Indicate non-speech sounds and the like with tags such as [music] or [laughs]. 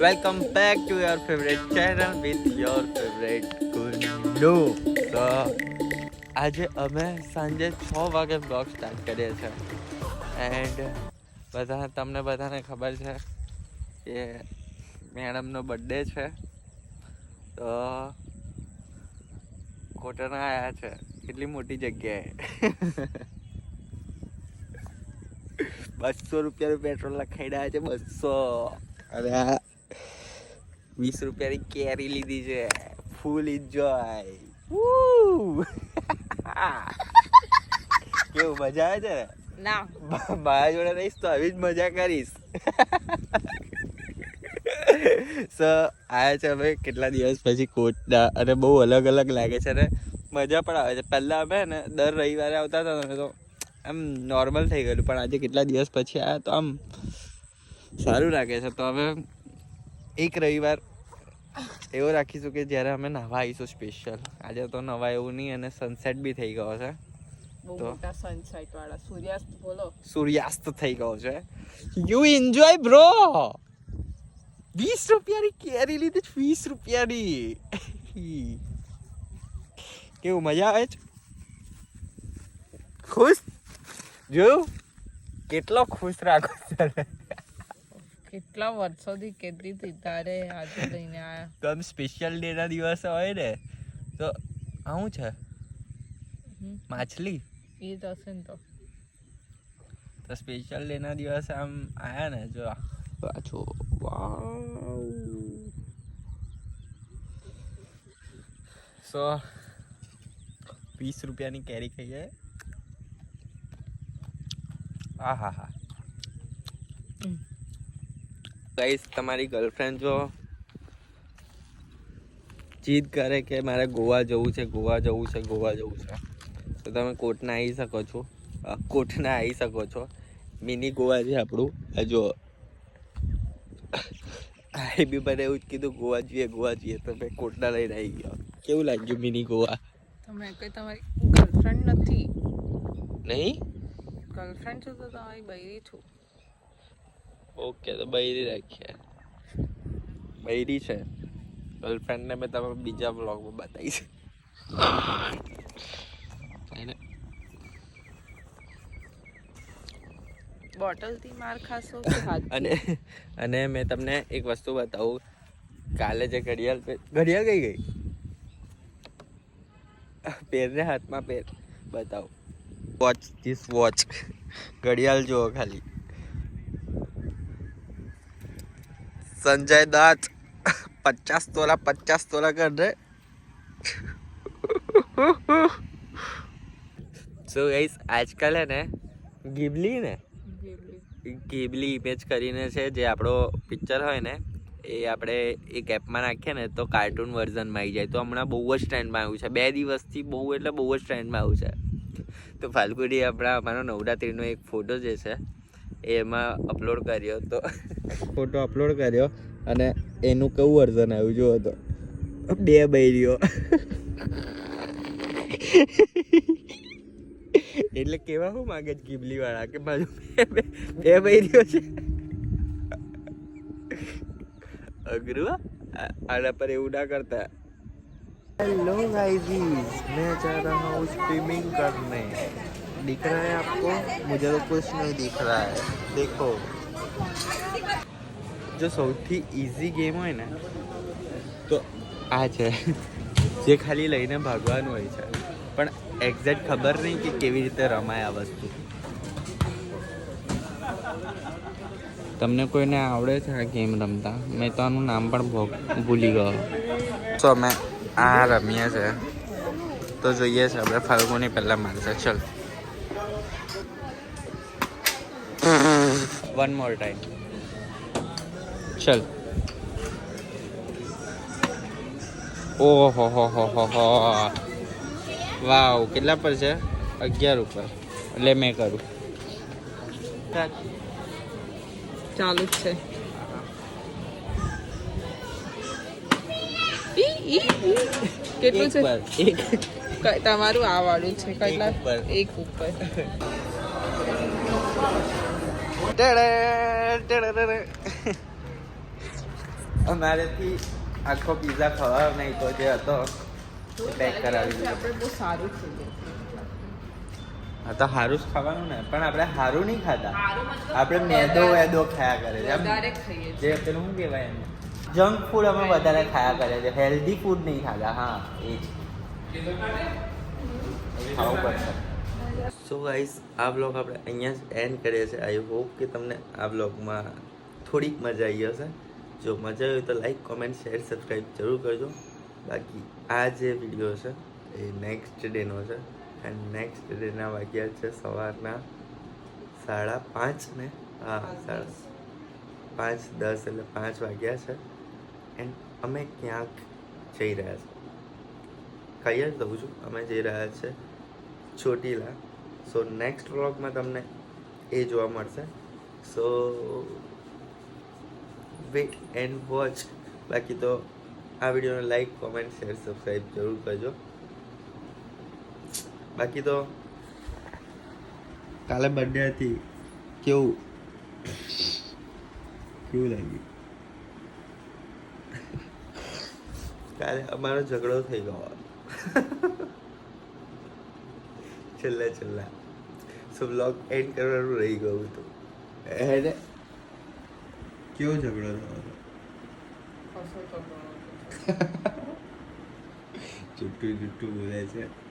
Welcome back to your favourite channel with your favourite Gullu તો આજે અમે સાંજે છ વાગે બ્લોગ સ્ટાર્ટ કરીએ છીએ. એન્ડ બધા તમને બધાને ખબર છે કે મેડમનો બર્થડે છે. તો કોટના આવ્યા છે. કેટલી મોટી જગ્યાએ. બસો રૂપિયાનું પેટ્રોલ લખાઈ રહ્યા છે, બસો. આ વીસ રૂપિયાની કેરી લીધી છે. ફૂલ એન્જોય કેવું મજા આવે છે ના? મારા જોડે રહીશ તો આવી જ મજા કરીશ. સો આયા છે અમે કેટલા દિવસ પછી કોટના અને બહુ અલગ અલગ લાગે છે ને. મજા પણ આવે છે. પહેલાં અમે ને દર રવિવારે આવતા હતા ને તો આમ નોર્મલ થઈ ગયેલું. પણ આજે કેટલા દિવસ પછી આવ્યા તો આમ સારું લાગે છે. તો હવે એક રવિવાર એવો રાખીશું કે જ્યારે અમે નવા આવીશું સ્પેશિયલ આજે તો નવા એવું નહીં અને સનસેટ બી થઈ ગયો છે. તો? મોટા વાળા. સૂર્યાસ્ત બોલો. સૂર્યાસ્ત થઈ ગયો છે. યુ એન્જોય બ્રો વીસ રૂપિયાની કેરી લીધી છે વીસ રૂપિયાની. કેવું મજા આવે છે? ખુશ? જોયું કેટલો ખુશ રાખો છે. કેટલા વર્ષોથી કહેતી હતી તારે આજે લઈને આયા. તો આમ સ્પેશિયલ ડે ના દિવસ હોય ને તો આવું છે? માછલી? એ તો હશે ને તો. તો સ્પેશિયલ ડે ના દિવસે આમ આયા ને જો પાછો વાવ. સો વીસ રૂપિયાની કેરી ખાઈએ આ હા હા. ગાઈસ તમારી ગર્લફ્રેન્ડ જો જીદ કરે કે મારે ગોવા જવું છે ગોવા જવું છે ગોવા જવું છે તો તમે કોટના આવી શકો છો. કોટના આવી શકો છો. મિની ગોવા છે આપણું. જો એ બી મને એવું જ કીધું ગોવા જઈએ ગોવા જઈએ તો મેં કોટના લઈને આવી ગયો. કેવું લાગ્યું મિની ગોવા? તમે કઈ તમારી ગર્લફ્રેન્ડ નથી. નહીં? ગર્લફ્રેન્ડ છો તો તમારી બૈરી છું. ઓકે તો બૈરી રાખીએ. બૈરી છે. ગર્લફ્રેન્ડને મેં તમે બીજા બ્લોગમાં બતાવીશ એને બોટલથી માર ખાશો અને અને મેં તમને એક વસ્તુ બતાવું. કાલે જે ઘડિયાળ ઘડિયાળ કઈ ગઈ? પેરને હાથમાં પેર. બતાવો. વોચ ધીસ વોચ ઘડિયાળ જુઓ ખાલી. સંજય દત્ત. પચાસ તોલા પચાસ તોલા કર દે. સો ગાઈસ આજકાલ હે ને ગિબલી ને? ગીબલી. ઇમેજ કરીને છે જે આપણો પિક્ચર હોય ને એ આપણે એક એપમાં નાખીએ ને તો કાર્ટૂન વર્ઝનમાં આવી જાય. તો હમણાં બહુ જ ટ્રેન્ડમાં આવ્યું છે. બે દિવસથી બહુ એટલે બહુ જ ટ્રેન્ડમાં આવ્યું છે. તો ફાલ્ગુડી આપણા અમારો નવરાત્રિનો એક ફોટો જે છે એમાં અપલોડ કર્યો તો. ફોટો અપલોડ કર્યો અને એનું કેવું વર્ઝન આવ્યું જુઓ તો. બે બૈરીઓ. એટલે કેવા હું માગે છે ગીબલી વાળા કે બાજુ બે બૈરીઓ છે? અઘરું આના પર એવું ના કરતા. હેલો ગાઈઝ મેં જા રહા હું સ્વિમિંગ કરને. दिख रहा है आपको मुझे तो कुछ नहीं दिख रहा है देखो જો સૌથી ઇઝી ગેમ હોય ને તો આ છે જે ખાલી લઈને ભાગવાનું હોય છે પણ એક્ઝેક્ટ ખબર નહીં કે કેવી રીતે રમાય આ વસ્તુ તમને કોઈને આવડે છે આ ગેમ રમતા મેં તો આનું નામ પણ ભો- ભૂલી ગયો તો અમે આ રમીએ છે તો જોઈએ છે આપણે ફાલ્ગુની પહેલાં મારશે ચલ વન મોર ટાઈમ ચલ ઓહો હો હો હો હો વાવ કેટલા પર છે અગિયાર ઉપર એટલે મેં કરું ચાલુ જ છે ઈ, ઈ, ઈ. કેટલું છે તમારું આ વાળું છે કેટલા. એક ઉપર. અમારેથી આખો પીઝા ખવાયો નહીં તો જે હતો પેક કરાવી દીધો. આપણે બહુ સારું થઈ હા તો સારું જ ખાવાનું ને પણ આપણે સારું નહીં ખાતા. આપણે મેદો વેદો ખાયા કરે છે. જે પેલું શું કહેવાય એને? જંક ફૂડ અમે વધારે ખાયા કરે છે. હેલ્ધી ફૂડ નહીં ખાતા હા એ જ. ખાવું પડશે. સો ગાઈસ આ બ્લોગ આપણે અહીંયા જ એન્ડ કરીએ છીએ. આઈ હોપ કે તમને આ બ્લોગમાં થોડીક મજા આવી હશે. જો મજા આવી તો લાઈક કોમેન્ટ શેર સબસ્ક્રાઈબ જરૂર કરજો. બાકી આ જે વીડિયો છે એ નેક્સ્ટ ડેનો છે. એન્ડ નેક્સ્ટ ડેના વાગ્યા છે સવારના સાડા પાંચ ને હા સાડા પાંચ દસ એટલે પાંચ વાગ્યા છે. એન્ડ અમે ક્યાંક જઈ રહ્યા છીએ. કહી જ દઉં છું. અમે જઈ રહ્યા છે ચોટીલા. સો નેક્સ્ટ વ્લોગમાં તમને એ જોવા મળશે. સો વેટ એન્ડ વોચ બાકી તો આ વિડીયોને લાઈક કોમેન્ટ શેર સબસ્ક્રાઈબ જરૂર કરજો. બાકી તો કાલે બર્થડે હતી. કેવું? કેવું લાગ્યું? કાલે અમારો ઝઘડો થઈ ગયો. છેલ્લા છેલ્લા. સો બ્લોગ એન્ડ કરવાનું રહી ગયું હતું. એને કેવો ઝઘડો થયો. [laughs] જુઠ્ઠું જુઠ્ઠું બોલે છે.